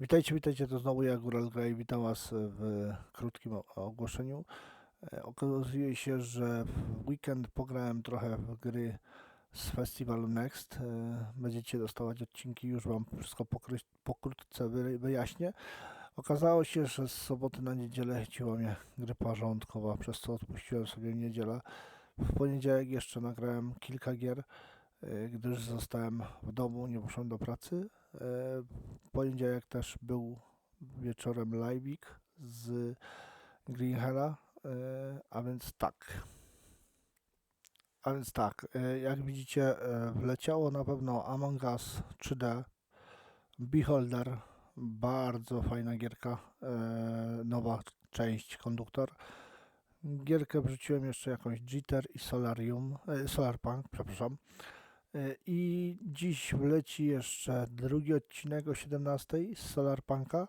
Witajcie, witajcie, to znowu ja, Góral Grey. Witam Was w krótkim ogłoszeniu. E, Okazuje się, że w weekend pograłem trochę w gry z festiwalu Next. E, Będziecie dostawać odcinki, już Wam wszystko pokry- pokrótce wy- wyjaśnię. Okazało się, że z soboty na niedzielę chciła mnie grypa żołądkowa, przez co odpuściłem sobie niedzielę. W poniedziałek jeszcze nagrałem kilka gier, gdyż zostałem w domu, nie poszedłem do pracy. E, W poniedziałek też był wieczorem live'ik z Green Hella, e, a więc tak. A więc tak, e, jak widzicie, e, wleciało na pewno Among Us 3D, Beholder, bardzo fajna gierka, e, nowa część konduktor. Gierkę wrzuciłem jeszcze jakąś Jitter i Solarium, e, Solarpunk, przepraszam. E, I dziś wleci jeszcze drugi odcinek o 17 z Solarpunka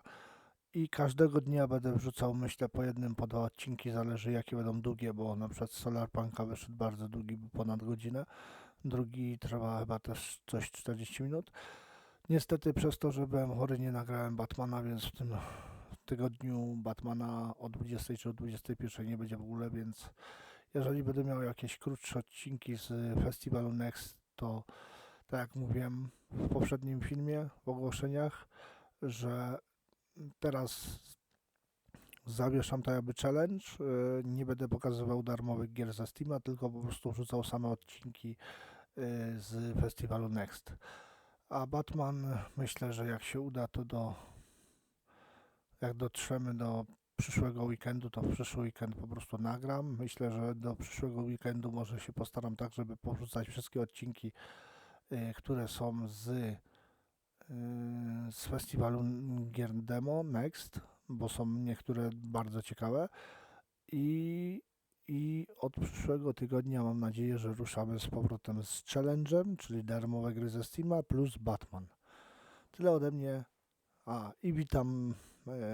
i każdego dnia będę wrzucał, myślę, po jednym, po dwa odcinki, zależy jakie będą długie, bo na przykład Solarpunka wyszedł bardzo długi, ponad godzinę, drugi trwa chyba też coś 40 minut. Niestety przez to, że byłem chory, nie nagrałem Batmana, więc w tym tygodniu Batmana o 20 czy o 21 nie będzie w ogóle, więc jeżeli będę miał jakieś krótsze odcinki z festiwalu Next, to tak jak mówiłem w poprzednim filmie, w ogłoszeniach, że teraz zawieszam tak jakby challenge. y, Nie będę pokazywał darmowych gier ze Steama, tylko po prostu wrzucał same odcinki y, z festiwalu Next. A Batman myślę, że jak się uda, to do jak dotrzemy do przyszłego weekendu, to w przyszły weekend po prostu nagram. Myślę, że do przyszłego weekendu może się postaram tak, żeby porzucać wszystkie odcinki, y, które są z, y, z festiwalu gier demo Next, bo są niektóre bardzo ciekawe. I, I od przyszłego tygodnia mam nadzieję, że ruszamy z powrotem z challenge'em, czyli darmowe gry ze Steama plus Batman. Tyle ode mnie. A i witam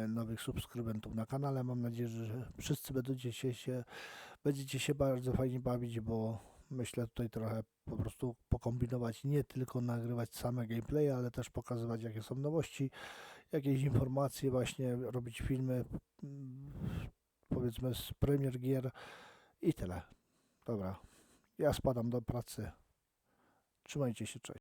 nowych subskrybentów na kanale. Mam nadzieję, że wszyscy będziecie się, się, będziecie się bardzo fajnie bawić, bo myślę tutaj trochę po prostu pokombinować, nie tylko nagrywać same gameplay, ale też pokazywać jakie są nowości, jakieś informacje, właśnie robić filmy, mm, powiedzmy z premier gier i tyle. Dobra, ja spadam do pracy. Trzymajcie się, cześć.